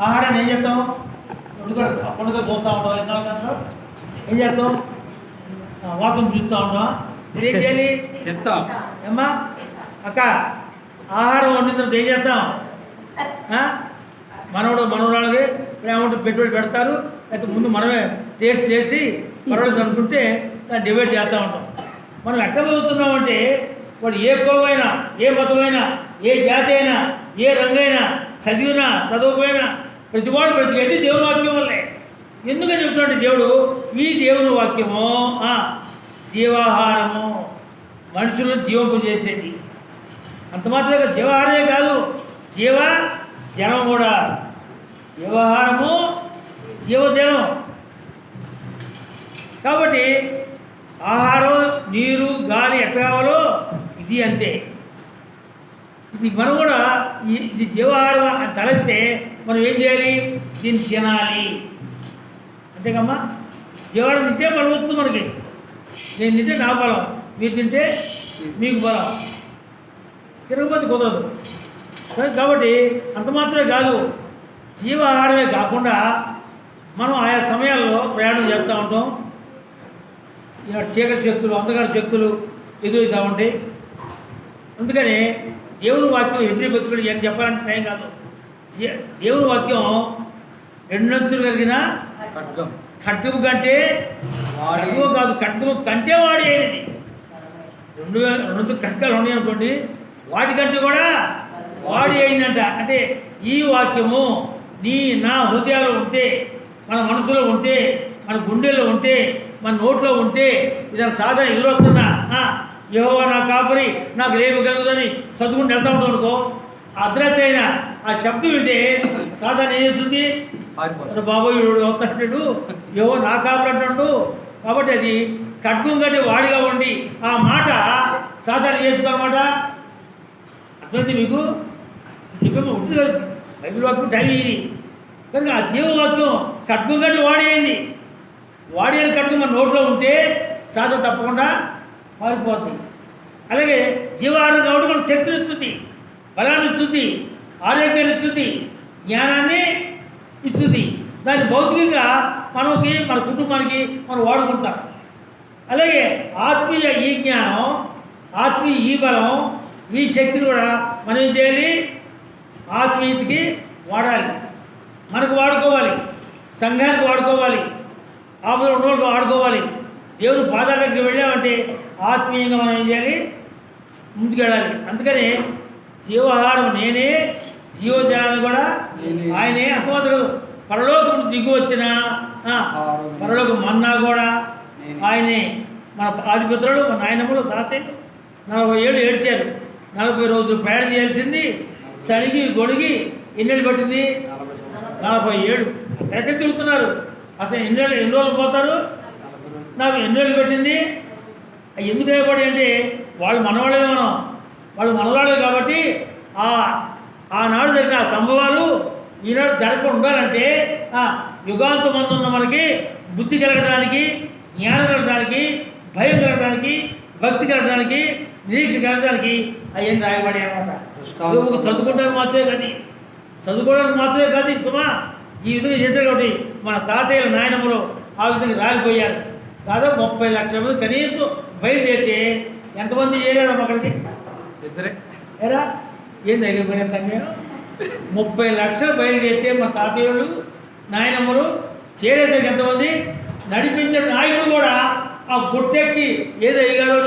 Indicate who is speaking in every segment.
Speaker 1: ఆహారాన్ని ఏం చేస్తాం పండుగ పండుగ చూస్తూ ఉంటాం ఎన్నో ఏం చేస్తాం వాసన పిలుస్తూ ఉంటాం ఏం చేయాలి
Speaker 2: చెప్తాం
Speaker 1: ఏమ్మా అక్క ఆహారం వండిన తర్వాత ఏం చేస్తాం? మనవడు మనవరాళ్ళకి ప్రేమ పెట్టుబడి పెడతారు అయితే ముందు మనమే టేస్ట్ చేసి పర్వాలేదు అనుకుంటే దాన్ని డిబేట్ చేస్తూ ఉంటాం మనం ఎక్కడ చదువుతున్నామంటే వాడు ఏ కులమైనా ఏ మతమైనా ఏ జాతి అయినా ఏ రంగైనా చదివినా చదవకపోయినా ప్రతివాడు ప్రతి దేవుని వాక్యం వల్లే. ఎందుకని చెప్తున్నాడు దేవుడు? ఈ దేవుని వాక్యము జీవాహారము మనుషులను జీవింపజేసేది అంత మాత్రమే జీవాహారమే కాదు. జీవ జనం కూడా. జీవాహారము జీవజనం. కాబట్టి ఆహారం నీరు గాలి ఎట్లా కావాలో ఇది అంతే. ఇది మనం కూడా ఇది జీవాహారం అని తలస్తే మనం ఏం చేయాలి? దీన్ని తినాలి. అంతేకమ్మా? జీవాహారం తింటే బలం వస్తుంది మనకి. నేను తింటే నా బలం. మీరు తింటే మీకు బలం. తిరగబోతే కుదరదు. కాబట్టి అంత మాత్రమే కాదు జీవాహారమే కాకుండా మనం ఆయా సమయాల్లో ప్రయాణం చేస్తూ ఉంటాం. ఇలా చీకటి శక్తులు అంధకార శక్తులు ఎదురుతూ ఉంటాయి. అందుకని దేవుని వాక్యం ఎన్ని భక్తులు ఏం చెప్పాలంటే టైం కాదు. దేవుని వాక్యం రెండంచులు కలిగిన
Speaker 2: ఖడ్గం.
Speaker 1: ఖడ్గము కంటే ఖడ్గము కాదు. ఖడ్గము కంటే వాడి అయినది. రెండు వేల రెండు ఖడ్గాలు ఉన్నాయి అనుకోండి వాటికంటే కూడా వాడి అయిందంట అంటే ఈ వాక్యము నీ నా హృదయాలు ఉంటే మన మనసులో ఉంటే మన గుండెల్లో ఉంటే మన నోట్లో ఉంటే ఇదని సాధన ఎదురవుతున్నా యహోవా నా కాపరి నాకు రేపు కలుగుదని చదువుకుంటూ వెళ్తా ఉంటాం అనుకో. అర్ధరాత్రి అయిన ఆ శబ్దం వింటే సాధన ఏం చేస్తుంది? బాబోయ్ వస్తాడు ఏవో నా కాపాడంటాడు కాబట్టి అది కట్టుకుని కంటే వాడిగా ఉండి ఆ మాట సాధారణ చేసుకోమాట అర్థమైంది మీకు? చెప్పే ఉంటుంది కదా బైబిల్ వాక్యం టైం ఇది. కనుక ఆ జీవవాక్యం కట్టుకుని కంటే వాడి అయింది వాడి అని కట్టుకుని మన నోట్లో ఉంటే సాధన తప్పకుండా మారిపోతుంది అలాగే జీవాహారం కూడా శక్తిని ఇస్తుంది బలాన్ని ఇస్తుంది ఆరోగ్యాన్ని ఇస్తుంది జ్ఞానాన్ని ఇస్తుంది దాన్ని భౌతికంగా మనకి మన కుటుంబానికి మనం వాడుకుంటాం. అలాగే ఆత్మీయ ఈ జ్ఞానం ఆత్మీయ ఈ బలం ఈ శక్తిని కూడా మనం ఏం చేయాలి? ఆత్మీయతకి వాడాలి. మనకు వాడుకోవాలి. సంఘానికి వాడుకోవాలి. ఆపద ఉన్నోళ్ళకి వాడుకోవాలి. దేవుని పాదాలకి వెళ్ళామంటే ఆత్మీయంగా మనం ఏం చేయాలి? ముందుకెళ్ళాలి. అందుకని జీవాహారం నేనే జీవజాలను కూడా. ఆయనే అర్థమవుతాడు పరలోకం దిగు వచ్చిన పరలోకం మన్నా కూడా. ఆయనే. మన ఆదిపుత్రుడు మన నాయనములు తాతయ్య నలభై ఏళ్ళు ఏడ్చారు. నలభై రోజులు ప్రయాణం చేయాల్సింది సడిగి గొడిగి ఎన్నెళ్ళు పట్టింది?
Speaker 2: నలభై
Speaker 1: ఏడు ఎక్కడ తిరుగుతున్నారు? అసలు ఎన్ని రోజులు ఎన్ని రోజులు పోతారు. నాకు ఎన్ని రోజులు పెట్టింది? ఎందుకు ఏర్పడి అంటే వాళ్ళు మనవాళ్ళే మనం. వాళ్ళు మనవాళ్ళే కాబట్టి ఆ ఆనాడు జరిగిన ఆ సంభవాలు ఈనాడు జరగకుండా ఉండాలంటే యుగాంతం ఉన్న మనకి బుద్ధి కలగడానికి జ్ఞానం కలగడానికి భయం కలగడానికి భక్తి కలగడానికి నిరీక్ష కలగడానికి అవన్నీ రాయబడి అనమాట. చదువుకుంటానికి మాత్రమే కాదు చదువుకోవడానికి మాత్రమే కాదు సుమా ఈ విధంగా చేశారు కాబట్టి మన తాతయ్యల నాయనములు ఆ విధంగా రాలిపోయారు. దాదాపు ముప్పై లక్షల మంది కనీసం బయలుదేరితే ఎంతమంది చేరారు అక్కడికి?
Speaker 2: ఇద్దరే.
Speaker 1: ఏరా ఏం దగ్గర నేను ముప్పై లక్షలు బయలుదేరితే మా తాతయ్యలు నాయనమ్మలు చేరేసరికి ఎంతమంది? నడిపించిన నాయకుడు కూడా ఆ గుట్టెక్కి ఏదో అయ్యారో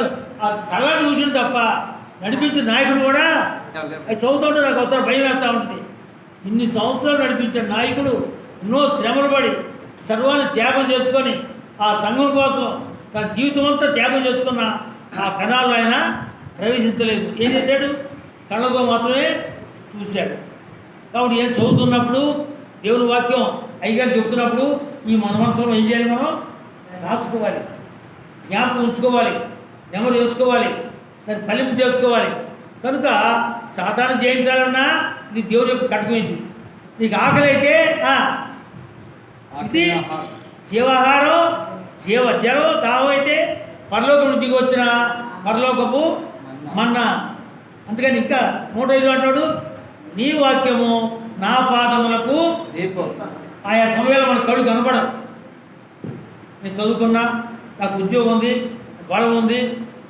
Speaker 1: ఆ స్థలాన్ని చూసిన తప్ప నడిపించిన నాయకుడు కూడా అది చదువుతుంటే నాకు ఒకసారి భయం వేస్తూ ఉంటుంది. ఇన్ని సంవత్సరాలు నడిపించిన నాయకుడు ఎన్నో శ్రమలు పడి సర్వాన్ని త్యాగం చేసుకొని ఆ సంఘం కోసం తన జీవితం అంతా త్యాగం చేసుకున్న ఆ కణాల్లో ఆయన ప్రవేశించలేదు. ఏం చేశాడు? కళ్ళతో మాత్రమే చూశాడు. కాబట్టి ఏం చదువుతున్నప్పుడు దేవుని వాక్యం అయ్యగారు చెబుతున్నప్పుడు ఈ మన మనసులో ఏం చేయాలి మనం? రాసుకోవాలి జ్ఞాపకం ఉంచుకోవాలి. నెమరు చేసుకోవాలి దాన్ని ఫలింపు చేసుకోవాలి. కనుక సాధారణ జయించాలన్నా ఇది దేవుడు యొక్క కట్టుకుంది నీకు ఆకలి అయితే ఇది జీవాహారం జీవ జలం దాహం అయితే పరలోకం దిగి వచ్చిన పరలోకపు మన్నా. అందుకని ఇంకా నూట ఐదు అంటాడు నీ వాక్యము నా పాదములకు ఆయా సమయంలో మన కళ్ళు కనపడవు నేను చదువుకున్నా నాకు ఉద్యోగం ఉంది బలం ఉంది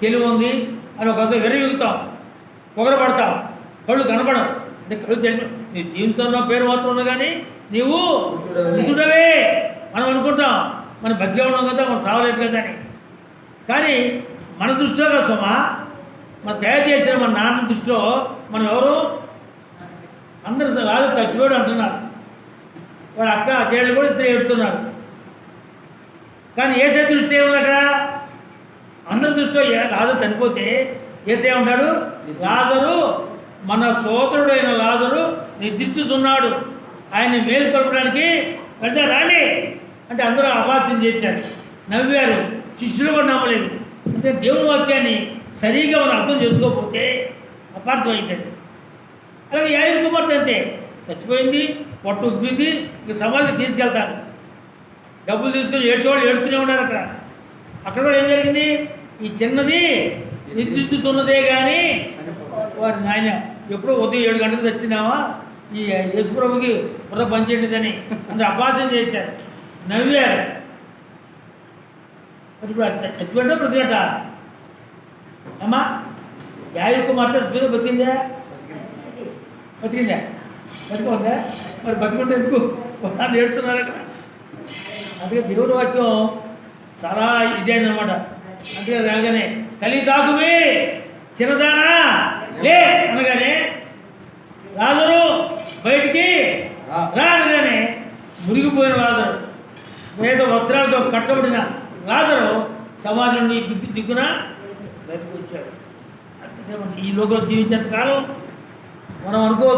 Speaker 1: తెలివి ఉంది అని ఒక వెరవిగుతాం పొగరపడతాం కళ్ళు కనపడవు అంటే కళ్ళు తెలుసు నీ జీవితంలో పేరు మాత్రం ఉంది కానీ నీవు
Speaker 2: మృతుడవే.
Speaker 1: మనం అనుకుంటాం మనం బతికే ఉన్నాం కదా మనం సావలేదు కదా అని. కానీ మన దృష్టిలో కదా సుమ మనం తయారు చేసిన మన నాన్న దృష్టిలో మనం ఎవరు? అందరు రాజు తచ్చిపోడు అంటున్నారు. వాడు అక్క చేయడం కూడా ఇద్దరు ఎడుతున్నారు కానీ ఏసే దృష్టి ఏముంది అక్కడ? అందరి దృష్టిలో రాజు చనిపోతే ఏసే ఉంటాడు రాజరు మన సోదరుడైన లాజరు నిద్రించుతున్నాడు ఆయన్ని మేలుకొల్పడానికి పెద్ద రాలే అంటే అందరూ అపాసం చేశారు. నవ్వారు. శిష్యులు కూడా నమ్మలేదు అంటే దేవుని వాక్యాన్ని సరిగా మనం అర్థం చేసుకోకపోతే అపార్థం అవుతుంది అలాగే యాయుడు కుమార్తె అంతే. చచ్చిపోయింది పొట్టు ఉబ్బింది ఇక సమాధికి తీసుకెళ్తారు. డబ్బులు తీసుకొని ఏడ్చేవాళ్ళు ఏడుస్తూనే ఉన్నారు అక్కడ. అక్కడ కూడా ఏం జరిగింది? ఈ చిన్నది నిద్రిస్తున్నదే కానీ వారి నాయన ఎప్పుడో ఉదయం ఏడు గంటలకు తెచ్చినావా ఈ యేసుప్రభుకి వృధ పనిచేయండిదని అందరూ అభాసం చేశారు. నవ్వారు. మరి ఇప్పుడు చచ్చిపోయినా బ్రతికట అమ్మా యాయుడు కుమార్తె చచ్చిపోయినా బతికిందా? బతికిందా? బతికుందా మరి బతికుంటే ఎందుకు? వాళ్ళు ఏడుతున్నారు అక్కడ అందుకే దేవుని వాక్యం చాలా ఇదేనమాట అందుకే రాగానే కలి తాగువే చిన్నదానా లే అనగానే రాజరు బయటికి
Speaker 2: రా.
Speaker 1: అనగానే మునిగిపోయిన రాజరు స్వేద వస్త్రాలతో కట్టబడిన రాజరు సమాధి నుండి దిగ్గు దిగ్గున బయటకు వచ్చాడు ఈ లోకంలో జీవించేంత కాలం మనం అనుకోవచ్చు.